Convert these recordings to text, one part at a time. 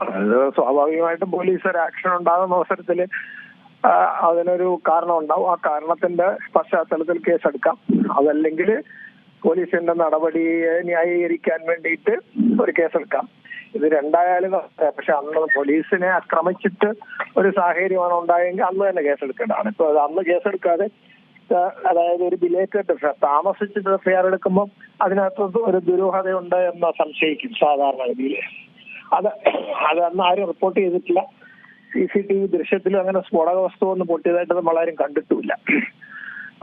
അത് സ്വാഭാവികമായിട്ടും പോലീസ് ഒരു ആക്ഷൻ ഉണ്ടാകുന്ന അവസരത്തിൽ അതിനൊരു കാരണം ഉണ്ടാവും ആ കാരണത്തിന്റെ പശ്ചാത്തലത്തിൽ കേസെടുക്കാം. അതല്ലെങ്കിൽ പോലീസിന്റെ നടപടിയെ ന്യായീകരിക്കാൻ വേണ്ടിയിട്ട് ഒരു കേസെടുക്കാം. ഇത് രണ്ടായാലും പക്ഷെ അന്ന് പോലീസിനെ ആക്രമിച്ചിട്ട് ഒരു സാഹചര്യമാണ് ഉണ്ടായെങ്കിൽ അന്ന് തന്നെ കേസെടുക്കേണ്ടതാണ്. ഇപ്പൊ അന്ന് കേസെടുക്കാതെ അതായത് ഒരു ബിലേറ്റഡ് താമസിച്ചിട്ട് എഫ്ഐആർ എടുക്കുമ്പോൾ അതിനകത്ത് ഒരു ദുരൂഹതയുണ്ട് എന്ന് സംശയിക്കും സാധാരണ സാധാരണഗതിയിൽ അത് അത് അന്ന് ആരും റിപ്പോർട്ട് ചെയ്തിട്ടില്ല. സി സി ടി വി ദൃശ്യത്തിലും അങ്ങനെ സ്ഫോടക വസ്തു ഒന്നും പൊട്ടിയതായിട്ട് നമ്മൾ ആരും കണ്ടിട്ടുമില്ല.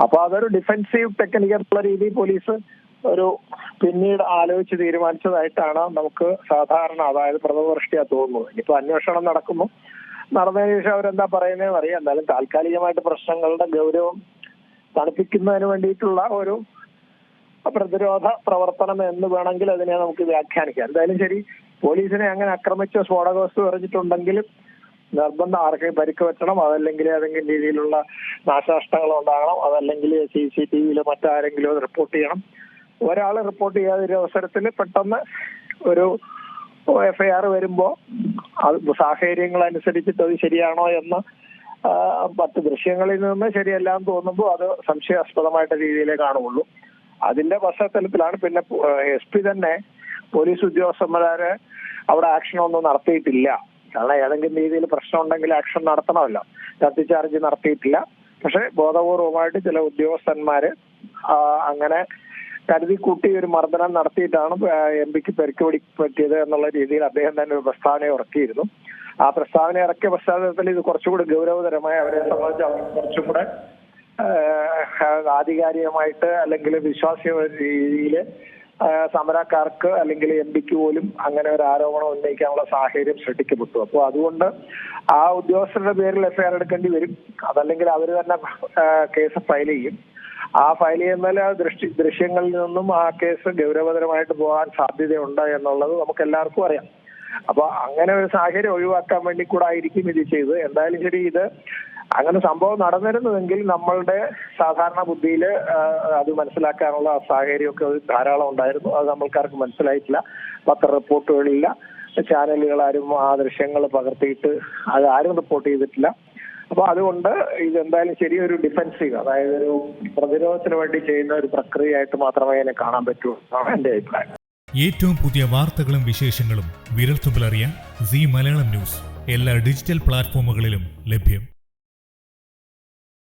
അപ്പൊ അതൊരു ഡിഫെൻസീവ് ടെക്നിക്കൽ എന്നുള്ള രീതിയിൽ പോലീസ് ഒരു പിന്നീട് ആലോചിച്ച് തീരുമാനിച്ചതായിട്ടാണ് നമുക്ക് സാധാരണ അതായത് പ്രഥമദൃഷ്ടിയാ തോന്നുന്നത്. ഇനിയിപ്പോ അന്വേഷണം നടക്കുമ്പോൾ നടന്നതിന് ശേഷം അവരെന്താ പറയുന്നതെന്ന് അറിയാം. എന്നാലും താൽക്കാലികമായിട്ട് പ്രശ്നങ്ങളുടെ ഗൗരവം തണുപ്പിക്കുന്നതിന് വേണ്ടിയിട്ടുള്ള ഒരു പ്രതിരോധ പ്രവർത്തനം എന്ന് വേണമെങ്കിൽ അതിനെ നമുക്ക് വ്യാഖ്യാനിക്കാം. എന്തായാലും ശരി പോലീസിനെ അങ്ങനെ ആക്രമിച്ച സ്ഫോടക വസ്തു എറിഞ്ഞിട്ടുണ്ടെങ്കിലും നിർബന്ധം ആർക്കെങ്കിലും പരിക്ക് പറ്റണം? അതല്ലെങ്കിൽ ഏതെങ്കിലും രീതിയിലുള്ള നാശനഷ്ടങ്ങൾ ഉണ്ടാകണം. അതല്ലെങ്കിൽ സി സി ടി വിയിലോ മറ്റാരെങ്കിലും റിപ്പോർട്ട് ചെയ്യണം. ഒരാൾ റിപ്പോർട്ട് ചെയ്യാതൊരു അവസരത്തിൽ പെട്ടെന്ന് ഒരു എഫ്ഐആർ വരുമ്പോ അത് സാഹചര്യങ്ങൾ അനുസരിച്ചിട്ട് അത് ശരിയാണോ എന്ന് പത്ത് ദൃശ്യങ്ങളിൽ നിന്ന് ശരിയല്ല എന്ന് തോന്നുമ്പോൾ അത് സംശയാസ്പദമായിട്ട് രീതിയിലേ കാണുള്ളൂ. അതിന്റെ പശ്ചാത്തലത്തിലാണ് പിന്നെ എസ് പി തന്നെ പോലീസ് ഉദ്യോഗസ്ഥന്മാരെ അവിടെ ആക്ഷൻ ഒന്നും നടത്തിയിട്ടില്ല. കാരണം ഏതെങ്കിലും രീതിയിൽ പ്രശ്നം ഉണ്ടെങ്കിൽ ആക്ഷൻ നടത്തണമല്ലോ ചാർജ് നടത്തിയിട്ടില്ല. പക്ഷെ ബോധപൂർവമായിട്ട് ചില ഉദ്യോഗസ്ഥന്മാര് അങ്ങനെ കരുതി കൂട്ടി ഒരു മർദ്ദനം നടത്തിയിട്ടാണ് എം പിക്ക് പെരുക്ക് പിടി പറ്റിയത് എന്നുള്ള രീതിയിൽ അദ്ദേഹം തന്നെ ഒരു പ്രസ്താവന ഇറക്കിയിരുന്നു. ആ പ്രസ്താവന ഇറക്കിയ പശ്ചാത്തലത്തിൽ ഇത് കുറച്ചുകൂടി ഗൗരവതരമായി അവരെ സംബന്ധിച്ച് അവർ കുറച്ചും കൂടെ ആധികാരികമായിട്ട് അല്ലെങ്കിൽ വിശ്വാസ്യ രീതിയിൽ സമരക്കാർക്ക് അല്ലെങ്കിൽ എം പിക്ക് പോലും അങ്ങനെ ഒരു ആരോപണം ഉന്നയിക്കാനുള്ള സാഹചര്യം സൃഷ്ടിക്കപ്പെട്ടു. അപ്പോൾ അതുകൊണ്ട് ആ ഉദ്യോഗസ്ഥരുടെ പേരിൽ എഫ്ഐആർ എടുക്കേണ്ടി വരും. അതല്ലെങ്കിൽ അവർ തന്നെ കേസ് ഫയൽ ചെയ്യും. ആ ഫയൽ ചെയ്യുന്നതിൽ ആ ദൃഷ്ടി ദൃശ്യങ്ങളിൽ നിന്നും ആ കേസ് ഗൗരവതരമായിട്ട് പോകാൻ സാധ്യതയുണ്ട് എന്നുള്ളത് നമുക്ക് എല്ലാവർക്കും അറിയാം. അപ്പൊ അങ്ങനെ ഒരു സാഹചര്യം ഒഴിവാക്കാൻ വേണ്ടി കൂടെ ആയിരിക്കും ഇത് ചെയ്തത്. എന്തായാലും ശരി ഇത് അങ്ങനെ സംഭവം നടന്നിരുന്നുവെങ്കിൽ നമ്മളുടെ സാധാരണ ബുദ്ധിയിൽ അത് മനസ്സിലാക്കാനുള്ള സാഹചര്യമൊക്കെ ധാരാളം ഉണ്ടായിരുന്നു. അത് നമ്മൾക്കാർക്ക് മനസ്സിലായിട്ടില്ല. പത്ര റിപ്പോർട്ടുകളില്ല. ചാനലുകൾ ആരും ആ ദൃശ്യങ്ങൾ പകർത്തിയിട്ട് അത് ആരും റിപ്പോർട്ട് ചെയ്തിട്ടില്ല. അപ്പൊ അതുകൊണ്ട് ഇത് എന്തായാലും ശരി ഒരു ഡിഫെൻസീവ് അതായത് ഒരു പ്രതിരോധത്തിന് വേണ്ടി ചെയ്യുന്ന ഒരു പ്രക്രിയയായിട്ട് മാത്രമേ അതിനെ കാണാൻ പറ്റൂ എന്റെ അഭിപ്രായം. ഏറ്റവും പുതിയ വാർത്തകളും വിശേഷങ്ങളും വിരൽത്തുമ്പിലറിയാൻ സി മലയാളം ന്യൂസ്. എല്ലാ ഡിജിറ്റൽ പ്ലാറ്റ്ഫോമുകളിലും ലഭ്യം.